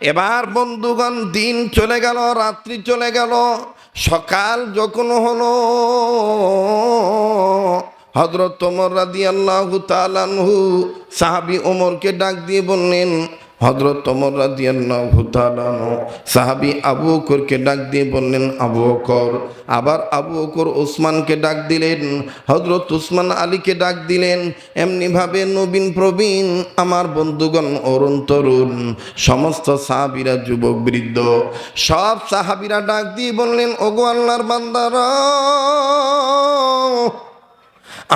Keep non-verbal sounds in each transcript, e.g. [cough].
এবার বন্ধুগণ, দিন চলে গেল, রাত্রি চলে গেল, সকাল যখন হলো হজরত ওমর রাদি আল্লাহ তালানহু সাহাবি ওমরকে ডাক দিয়ে বললেন হজরত রাদি আল্লাহ সাহাবি আবু বকরকে ডাক দিয়ে বললেন, আবু বকর। আবার আবু বকর ওসমানকে ডাক দিলেন হজরত উসমান আলীকে ডাক দিলেন, এমনিভাবে নবীন প্রবীণ, আমার বন্ধুগণ অরুণ তরুণ সমস্ত সাহাবিরা যুবক বৃদ্ধ। সব সাহাবিরা ডাক দিয়ে বললেন, ওগো আল্লাহর বান্দারা,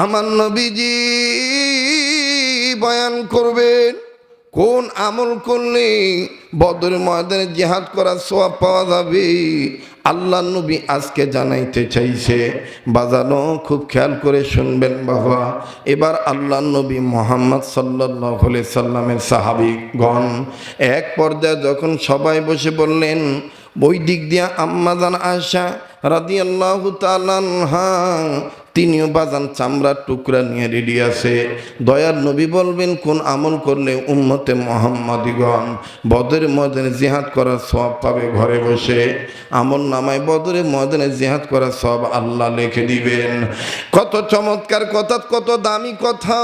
আমার নবীজি বয়ান করবেন। কোন আমল করলে বদর ময়দানে জেহাদ করার সোয়াব পাওয়া যাবে? আল্লাহ নবী আজকে জানাইতে চাইছে, বাজানো খুব খেয়াল করে শুনবেন বাবা। এবার আল্লাহ নবী মোহাম্মদ সাল্লাহ সাল্লামের সাহাবিগণ এক পর্যায়ে যখন সবাই বসে বললেন বই দিক দিয়া আম্মাজান আশা রাদি আল্লাহ হা তিনিও বাজান চামড়ার টুকরা নিয়ে রেডি আছে। দয়ার নবী বলবেন, কোন আমল করলে উম্মতে মোহাম্মদিগণ বদরে ময়দানে জিহাদ করার সব পাবে ঘরে বসে? আমল নামায় বদরে ময়দানে জিহাদ করার সব আল্লাহ লিখে দিবেন। কত চমৎকার কথা, কত দামি কথা।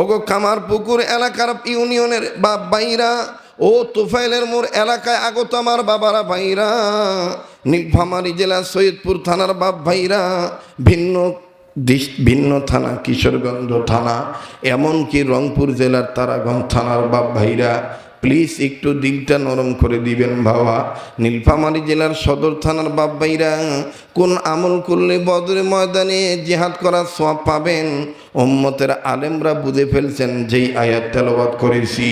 ওগো কামার পুকুর এলাকার ইউনিয়নের বাপ বাইরা ও তুফাইলের মোর এলাকায় আগত আমার বাবারা ভাইরা নীলফামারী জেলা সৈয়দপুর থানার বাপ ভাইরা, ভিন্ন ভিন্ন থানা, কিশোরগঞ্জ থানা, এমনকি রংপুর জেলার তারাগঞ্জ থানার বাপ ভাইরা প্লিজ একটু দিকটা নরম করে দিবেন বাবা। নীলফামারী জেলার সদর থানার বাপ ভাইরা, কোন আমল করলে বদরে ময়দানে জেহাদ করার সব পাবেন? ওম্মতের আলেমরা বুঝে ফেলছেন যেই আয়াত তেলাওয়াত করেছি।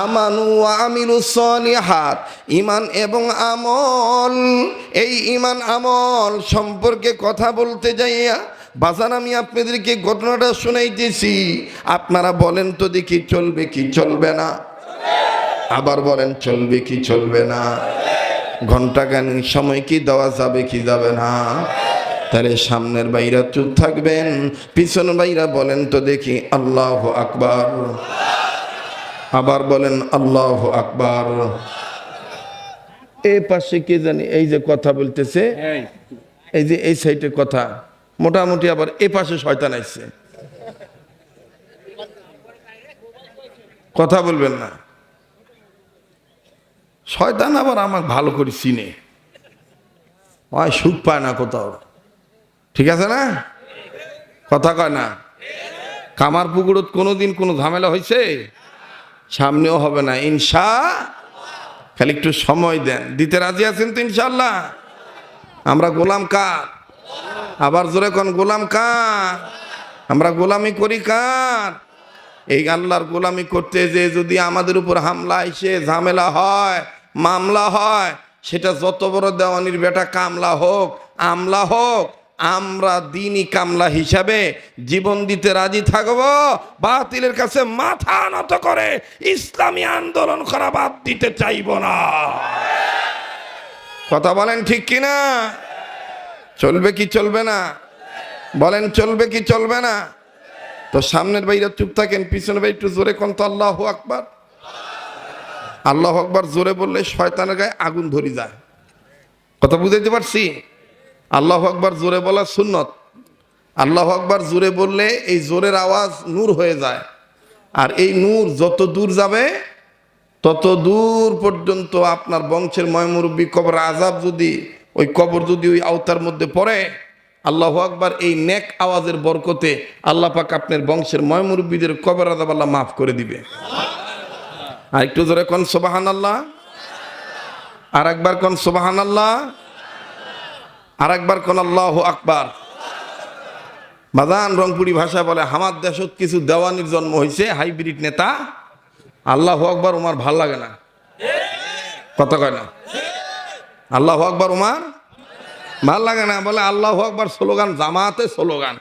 আমানু আমিরু সলিহাত ইমান এবং আমল। এই ইমান আমল সম্পর্কে কথা বলতে যাইয়া বাজান আমি আপনাদেরকে ঘটনাটা শুনাইতেছি। আপনারা বলেন তো দেখি চলবে কি চলবে না। আবার বলেন চলবে কি চলবে না? ঘণ্টা গান সময় কি দেওয়া যাবে কি যাবে না? তাহলে সামনের বাইরা চুপ থাকবেন পিছন বাইরা বলেন তো দেখি আল্লাহ আকবার। আবার বলেন আল্লাহ আকবার। এ পাশে কে জানি এই যে কথা বলতেছে এই। যে এই সাইডে কথা মোটামুটি আবার এ পাশে শয়তান আসছে কথা বলবেন না। শয়তান আবার আমার ভালো করে চিনে। হয় সুখ পায় না কোথাও। ঠিক আছে না? কথা কয় না? কামার পুকুরত কোনোদিন কোনো ঝামেলা হয়েছে সামনেও হবে না। ইনশা খালি একটু সময় দেন। দিতে রাজি আছেন তো ইনশাল্লাহ আমরা গোলাম কার? আবার জোরে কোন গোলাম কার? আমরা গোলামি করি কার? এই আল্লাহর গোলামি করতে যে যদি আমাদের উপর হামলা এসে ঝামেলা হয় মামলা হয়, সেটা যত বড় দেওয়ানির বেটা কামলা হোক, আমলা হোক, আমরা দিনই কামলা হিসাবে জীবন দিতে রাজি থাকব, বাতিলের কাছে মাথা নত করে ইসলামী আন্দোলন করা বাদ দিতে চাইব না। কথা বলেন ঠিক কিনা? চলবে কি চলবে না? বলেন, চলবে কি চলবে না? তো সামনের বাইরে চুপ থাকেন পিছনে ভাই একটু জোরে কোন তো আল্লাহ আকবার। আল্লাহ আকবার জোরে বললে শয়তানের গায়ে আগুন ধরি যায়। কথা বুঝাইতে পারছি? আল্লাহ আকবার জোরে বলা সুন্নত। আল্লাহ আকবার জোরে বললে এই জোরের আওয়াজ নূর হয়ে যায়। আর এই নূর যত দূর যাবে, তত দূর পর্যন্ত আপনার বংশের ময়মুরব্বী কবর আজাব যদি, ওই কবর যদি ওই আওতার মধ্যে পড়ে, আল্লাহ আকবার এই নেক আওয়াজের বরকতে আল্লাহ পাক আপনার বংশের ময়মুরব্বীদের কবর আজাব আল্লাহ মাফ করে দিবে। আর একটু ধরে কোন সোবাহান আল্লাহ আর একবার কোন সোবাহান আল্লাহ আর একবার কোন আল্লাহ আকবার। বাদান রংপুরি ভাষা বলে আমার দেশত কিছু দেওয়ানির জন্ম হয়েছে হাইব্রিড নেতা। আল্লাহ আকবার উমার ভালো লাগে না। কথা কয় না। আল্লাহ আকবার উমার ভালো লাগে না, বলে আল্লাহ আকবার স্লোগান জামাতে স্লোগান।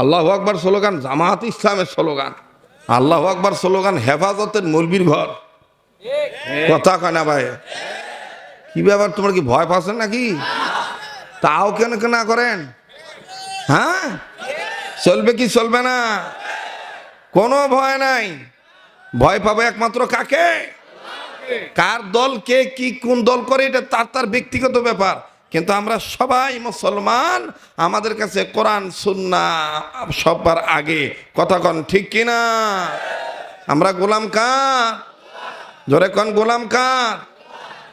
আল্লাহ আকবার স্লোগান জামাত ইসলামের স্লোগান। আল্লাহ আকবার স্লোগান, হেফাজতের মুরবির ঘর। কথা কয় না ভাই। কি ব্যাপার, তোমার কি ভয় পাচ্ছেন নাকি? তাও কেন কেন করেন? হ্যাঁ? চলবে কি চলবে না? কোনো ভয় নাই। ভয় পাবে একমাত্র কাকে? কার দল, কে, কি, কোন দল করে, এটা তার তার ব্যক্তিগত ব্যাপার। কিন্তু আমরা সবাই মুসলমান, আমাদের কাছে কোরআন, সুন্না সবার আগে। কথা কন, ঠিক কিনা? আমরা গোলাম কার? জোরে কন, গোলাম কার?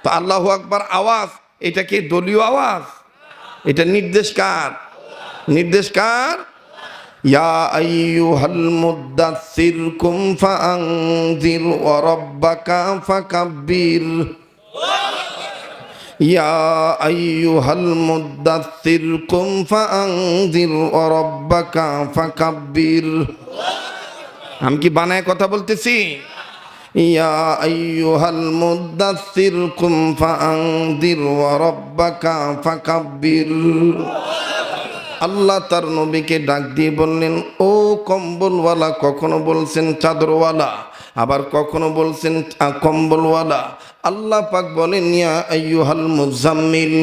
তো আল্লাহ আকবার আওয়াজ, এটা কি দলীয় আওয়াজ? এটা নির্দেশ কার? নির্দেশ কার? ইয়া আমি কি বানায় কথা বলতেছি? ইয়া আইয়ুহাল ফাকাব্বির। আল্লাহ তার নবীকে ডাক দিয়ে বললেন, ও কম্বলওয়ালা, কখনো বলছেন চাদরওয়ালা, আবার কখনো বলছেন কম্বলওয়ালা? আল্লাহ পাক বলেন, ইয়া আইয়ুহাল মুজাম্মিল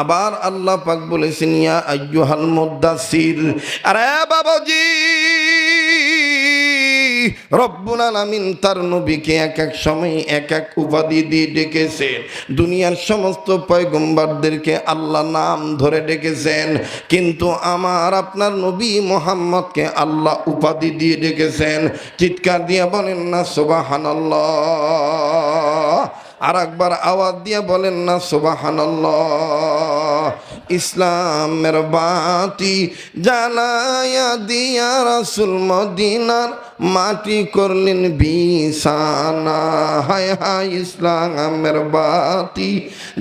আবার আল্লাহ পাক বলেছেন, ইয়া আইয়ুহাল মুদাসির আরে বাবাজি! রব্বুল আলামিন তার নবীকে এক এক সময় এক এক উপাধি দিয়ে ডেকেছেন। দুনিয়ার সমস্ত পয়গম্বরদেরকে আল্লাহ নাম ধরে ডেকেছেন। কিন্তু আমার আপনার নবী মোহাম্মদকে আল্লাহ উপাধি দিয়ে ডেকেছেন। চিৎকার দিয়ে বলেন না, সুবহানাল্লাহ। আর একবার আওয়াজ দিয়ে বলেন না, সুবহানাল্লাহ। ইসলামের বাতি জ্বালায়া দিয়া রাসুল মদিনার মাটি করলেন বিছানা। হায় হায় ইসলামের বাতি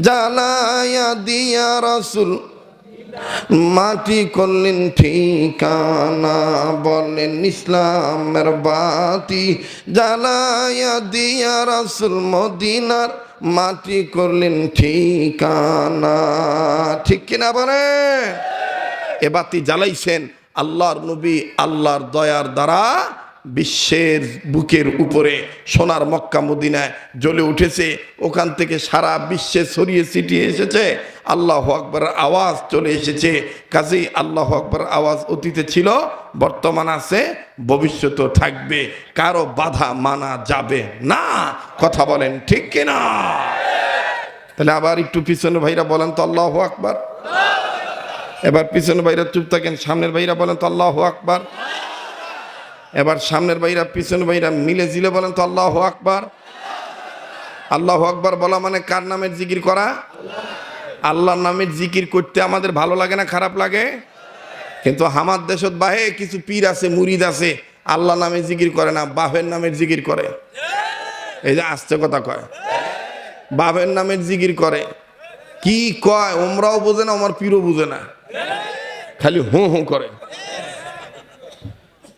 জ্বালায়া দিয়া রাসুল মাটি করলেন ঠিকানা। বলেন ইসলামের বাতি জ্বালায়া দিয়া রাসুল মদিনার মাটি করলেন ঠিকানা। ঠিক কিনা বলে? এ বাতি জ্বালাইছেন আল্লাহর নবী আল্লাহর দয়ার দ্বারা বিশ্বের বুকের উপরে সোনার মক্কা মদিনায় জ্বলে উঠেছে। ওখান থেকে সারা বিশ্বে ছড়িয়ে ছিটিয়ে এসেছে। আল্লাহ আকবর আওয়াজ চলে এসেছে। কাজেই আল্লাহ আকবর আওয়াজ অতীতে ছিল, বর্তমান আছে, ভবিষ্যতেও থাকবে। কারও বাধা মানা যাবে না। কথা বলেন ঠিক কিনা? তাহলে আবার একটু পিছনে ভাইরা বলেন তো আল্লাহ আকবার। এবার পিছনে ভাইরা চুপ থাকেন, সামনের ভাইরা বলেন তো আল্লাহ আকবার। এবার সামনের ভাইরা, পিছনের ভাইরা মিলে জিলে বলেন তো আল্লাহ আকবার। আল্লাহ আকবার বলা মানে কার নামের জিকির করা? আল্লাহর নামের জিকির করতে আমাদের ভালো লাগে না, খারাপ লাগে? কিন্তু আমার দেশত বাহে কিছু পীর আছে, মুরিদ আছে, আল্লাহ নামে জিকির করে না বাহের নামের জিকির করে। এই যে আস্তে কথা কয়। বাবের নামের জিকির করে। কি কয়? ওমরাও বোঝে না আমার পীরও বুঝে না। খালি হুঁ হুঁ করে।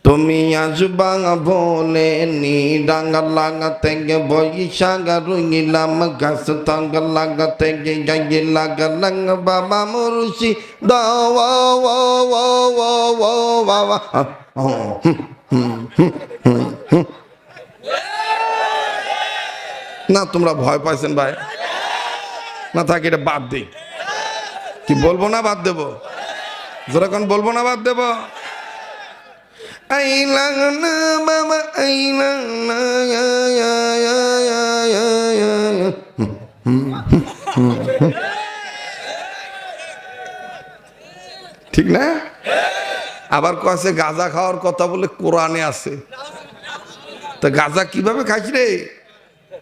তুমি আসবা বলে নি ডাঙ্গা লাগা থেকে বৈশাখা রুঙিলাম গাছ তঙ্গ লাগা থেকে গাই লাগা লঙ্গ বাবা মুরুষি দাওয়া না তোমরা ভয় পাইছেন ভাই না থাকে এটা বাদ দিই কি বলব না বাদ দেবো যেরকম বলব না বাদ দেবো ঠিক না? আবার কয়েছে গাঁজা খাওয়ার কথা বলে কোরআনে আছে। তা গাঁজা কীভাবে খাইস রে?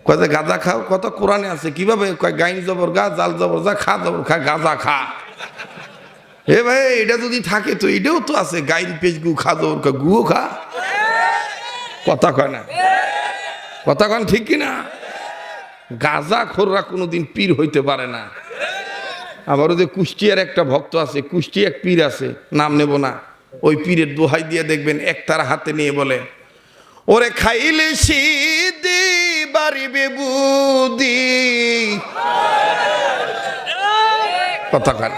কয়ে গাঁজা খাও কত কোরআনে আছে। কীভাবে? কয় গাইন জবর গা জাল জবর যা খা জবর খা গাঁজা খা। এ ভাই, এটা যদি থাকে তো এটাও তো আছে। গাইন পেজ গু খা গুও খা। কথা কয় না। কথা কন ঠিক কি না গাঁজা খোররা কোনোদিন পীর হইতে পারে না। আবার ওদের কুষ্টিয়ার একটা ভক্ত আছে কুষ্টি এক পীর আছে, নাম নেব না। ওই পীরের দোহাই দিয়ে দেখবেন এক তার হাতে নিয়ে বলে, ওরে খাইলে সিদ্ধি বাড়িবে বুদ্ধি কথা কান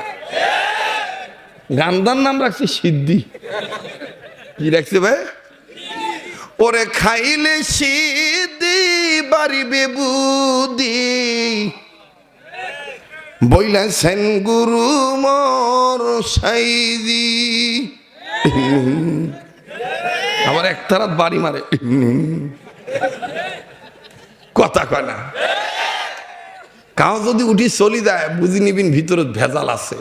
গান্ধার নাম রাখছে সিদ্ধি। কি রাখছে ভাই? ওরে খাইলে সিদ্ধি, বাড়িবে বুদ্ধি। বইলাছেন গুরু মর সাইদি আবার এক তারাত বাড়ি মারে। কথা কয় না। কাউ যদি উঠি চলি যায়, বুঝি নিবিন ভিতরে ভেজাল আছে।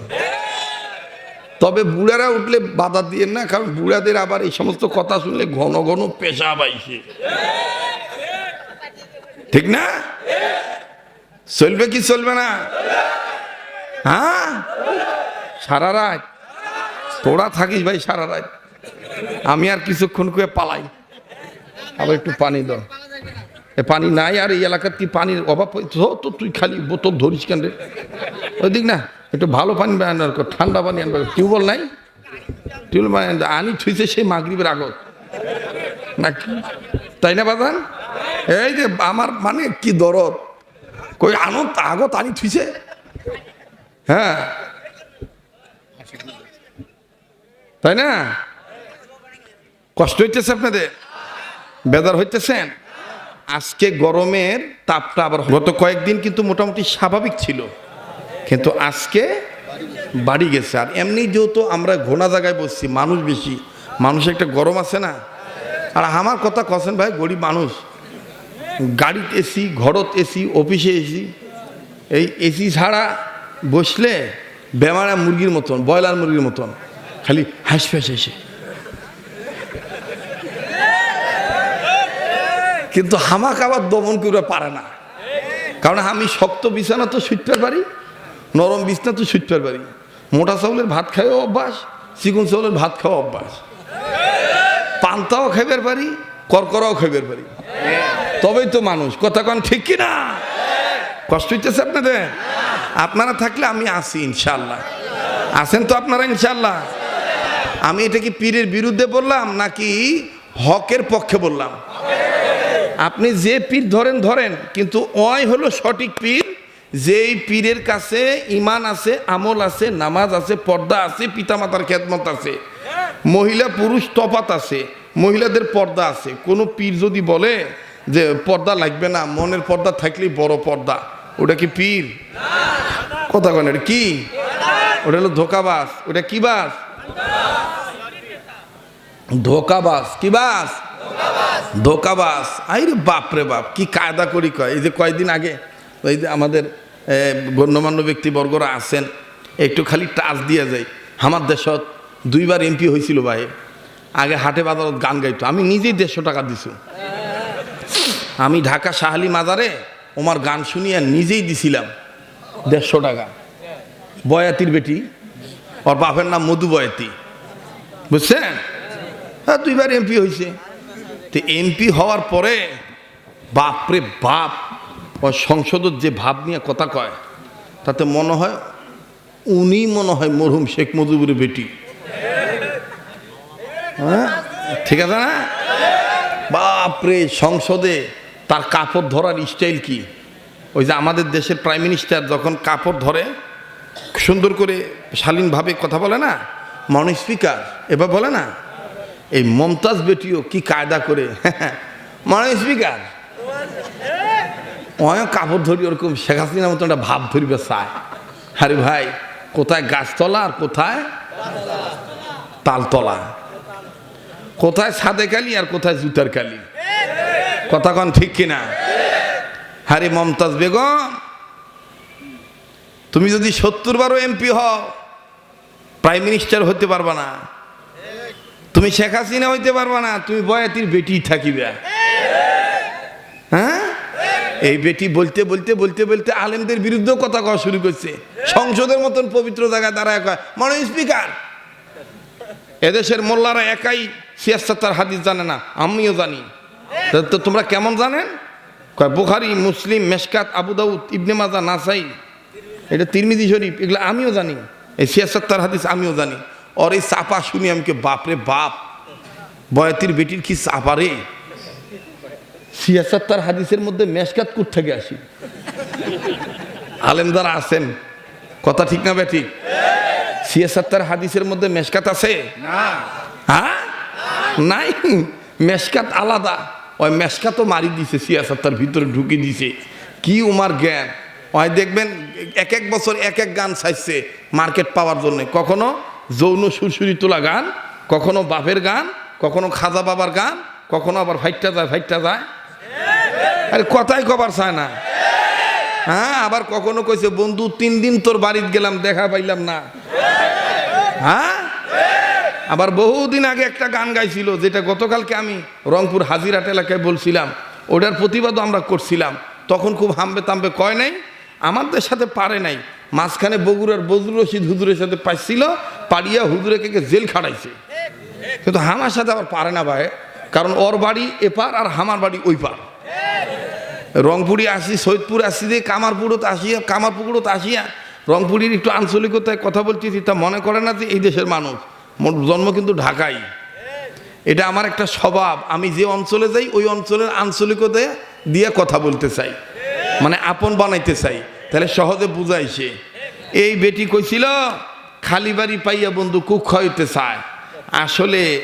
তবে বুড়ারা উঠলে বাধা দিয়ে না, কারণ বুড়াদের আবার এই সমস্ত কথা শুনলে ঘন ঘন পেশা পাইছে। ঠিক না? চলবে কি চলবে না? হ্যাঁ? সারা রাত। তোরা থাকিস ভাই সারা রাত। আমি আর কিছুক্ষণ করে পালাই। আবার একটু পানি দাও। এ পানি নাই আর এই এলাকার কি পানির অভাব তো তুই খালি বোতল ধরিস কেন রে? ওই দিক না। একটু ভালো পানি আনার কর, ঠান্ডা পানি আনবার টিউবওয়েল নাই? টিউবওয়েল আনি থুইছে সেই মাগরিবের আগত। নাকি? তাই না বাদান এই যে আমার মানে কি দরদ। কই আনন্দ আগত আনি থুইছে? হ্যাঁ। তাই না? কষ্ট হইতেছে আপনাদের? বেদার হইতেছেন? আজকে গরমের তাপটা আবার গত কয়েকদিন কিন্তু মোটামুটি স্বাভাবিক ছিল। কিন্তু আজকে বাড়ি গেছে। আর এমনি যেহেতু আমরা ঘোনা জায়গায় বসছি, মানুষ বেশি, মানুষ একটা গরম আছে না? আর আমার কথা কছেন ভাই, গরিব মানুষ। গাড়িতে এসি, ঘরত এসি, অফিসে এসি, এই এসি ছাড়া বসলে বেমারা মুরগির মতন, ব্রয়লার মুরগির মতন, খালি হাঁস ফ্যাস এসে কিন্তু হামাক আবার দমন করে পারে না। কারণ আমি শক্ত বিছানা তো সুইটতে পারি। নরম বিছনা তো সুইটতে পারি মোটা চাউলের ভাত খাওয়া অভ্যাস, চিকন চাউলের ভাত খাওয়া অভ্যাস। পান্তাও খাইবার পারি করকরাও খাইবার পারি। তবেই তো মানুষ। কথা কন ঠিক কি না কষ্ট হইতেছে আপনাদের? আপনারা থাকলে আমি আসি ইনশাল্লাহ আছেন তো আপনারা ইনশাল্লাহ আমি এটা কি পীরের বিরুদ্ধে বললাম নাকি হকের পক্ষে বললাম? আপনি যে পীর ধরেন ধরেন, কিন্তু অয় হলো সঠিক পীর যেই পীরের কাছে ইমান আছে, আমল আছে, নামাজ আছে, পর্দা আছে, পিতামাতার খেদমত আছে, মহিলা পুরুষ তফাত আছে, মহিলাদের পর্দা আছে। কোনো পীর যদি বলে যে পর্দা লাগবে না, মনের পর্দা থাকলেই বড় পর্দা। ওটা কি পীর? কথা কেন কি? ওটা হলো ধোকাবাস ওটা কি বাস ধোকাবাস কি বাস ধোকাবাস আইরে বাপ রে বাপ, কি কায়দা করি কয়? এই যে কয়দিন আগে ওই যে আমাদের গণ্যমান্য ব্যক্তিবর্গরা আছেন, একটু খালি টাচ দিয়ে যায়। আমার দেশত দুইবার এমপি হয়েছিল ভাই। আগে হাটে বাজারত গান গাইতো। আমি নিজেই দেড়শো টাকা দিছু। আমি ঢাকা শাহালি মাজারে ওমার গান শুনিয়ে নিজেই দিছিলাম দেড়শো টাকা। বয়াতির বেটি। ওর বাপের নাম মধু বয়াতি। বুঝছেন? হ্যাঁ দুইবার এমপি হয়েছে তো এমপি হওয়ার পরে বাপরে বাপ ও সংসদের যে ভাব নিয়ে কথা কয়, তাতে মনে হয় উনি মনে হয় মরহুম শেখ মুজিবুরের বেটি। হ্যাঁ? ঠিক আছে না? বাপরে, সংসদে তার কাপড় ধরার স্টাইল কি? ওই যে আমাদের দেশের প্রাইম মিনিস্টার যখন কাপড় ধরে, সুন্দর করে শালীনভাবে কথা বলে না? মন স্পিকার এবার বলে না? এই মমতাজ বেটিও কি কায়দা করে? [laughs] মনে স্পিকার অনেক কাপড় ধরি ওরকম শেখ হাসিনার মতো একটা ভাব ধরিবে চায়। আরে ভাই, কোথায় গাছতলা আর কোথায় তালতলা? কোথায় সাদে কালি আর কোথায় জুতার কালি? কথা কন ঠিক কিনা? হারে মমতাজ বেগম, তুমি যদি সত্তর বারো এমপি হও, প্রাইম মিনিস্টার হতে পারবা না। তুমি শেখ হাসিনা হইতে পারবা না, তুমি বয়াতির বেটি থাকিবে। এই বেটি বলতে বলতে বলতে বলতে আলেমদের বিরুদ্ধেও কথা কওয়া শুরু করছে। সংসদের মতন পবিত্র জায়গায় দাঁড়ায় কয় মনে স্পিকার, এদেশের মোল্লারা একাই সিয়াসাত্তার হাদিস জানে না, আমিও জানি। তো তোমরা কেমন জানেন? কয়, বুখারি, মুসলিম, মেশকাত, আবু দাউদ, ইবনে মাজা নাসাই, এটা তিরমিজি শরীফ, এগুলো আমিও জানি। এই সিয়াসাত্তার হাদিস আমিও জানি। ওর এই চাপা শুনি আমাকে বাপরে বাপ, বয়াতির বেটির কি চাপা রে? সিয়াসাত্তার হাদিসের মধ্যে মেশকাত কুট থেকে আসি? আলেম যারা আছেন কথা ঠিক না বেঠিক সিয়াসাত্তার হাদিসের মধ্যে মেশকাত আছে? হ্যাঁ? নাই। মেশকাত আলাদা। ওই মেশকাতও মারি দিছে সিয়াসাত্তার ভিতরে ঢুকে দিছে। কি উমার জ্ঞান? ওই দেখবেন এক এক বছর এক এক গান চাইছে মার্কেট পাওয়ার জন্য। কখনো যৌন সুরসুরি তোলা গান কখনো বাপের গান কখনো খাজা বাবার গান কখনো আবার ফাইটটা যায় ফাইটটা যায়। আরে কথাই কবার চায় না। হ্যাঁ আবার কখনো কইছে, বন্ধু, তিন দিন তোর বাড়িতে গেলাম, দেখা পাইলাম না। হ্যাঁ? আবার বহুদিন আগে একটা গান গাইছিল, যেটা গতকালকে আমি রংপুর হাজিরাট এলাকায় বলছিলাম। ওটার প্রতিবাদও আমরা করছিলাম। তখন খুব হামবে তামবে কয় নাই, আমাদের সাথে পারে নাই। মাঝখানে বগুড়ার বজরুল রশিদ হুজুরের সাথে পাইছিল, পাড়িয়া হুজুরে কে জেল খাড়াইছে। কিন্তু হামার সাথে আবার পারে না ভাই, কারণ ওর বাড়ি এপার আর হামার বাড়ি ওই পার রংপুরি আসি, সৈয়দপুর আসি দিয়ে কামারপুরত আসিয়া, কামারপুকুরত আসিয়া রংপুরির একটু আঞ্চলিকতায় কথা বলছি তা মনে করে না যে এই দেশের মানুষ। মোর জন্ম কিন্তু ঢাকাই। এটা আমার একটা স্বভাব। আমি যে অঞ্চলে যাই, ওই অঞ্চলের আঞ্চলিকতায় দিয়ে কথা বলতে চাই। মানে আপন বানাইতে চাই। তাহলে সহজে বুঝাইছে এই বেটি কইছিল, খালি বাড়ি পাইয়া বন্ধু কুক হইতে চায়। আসলে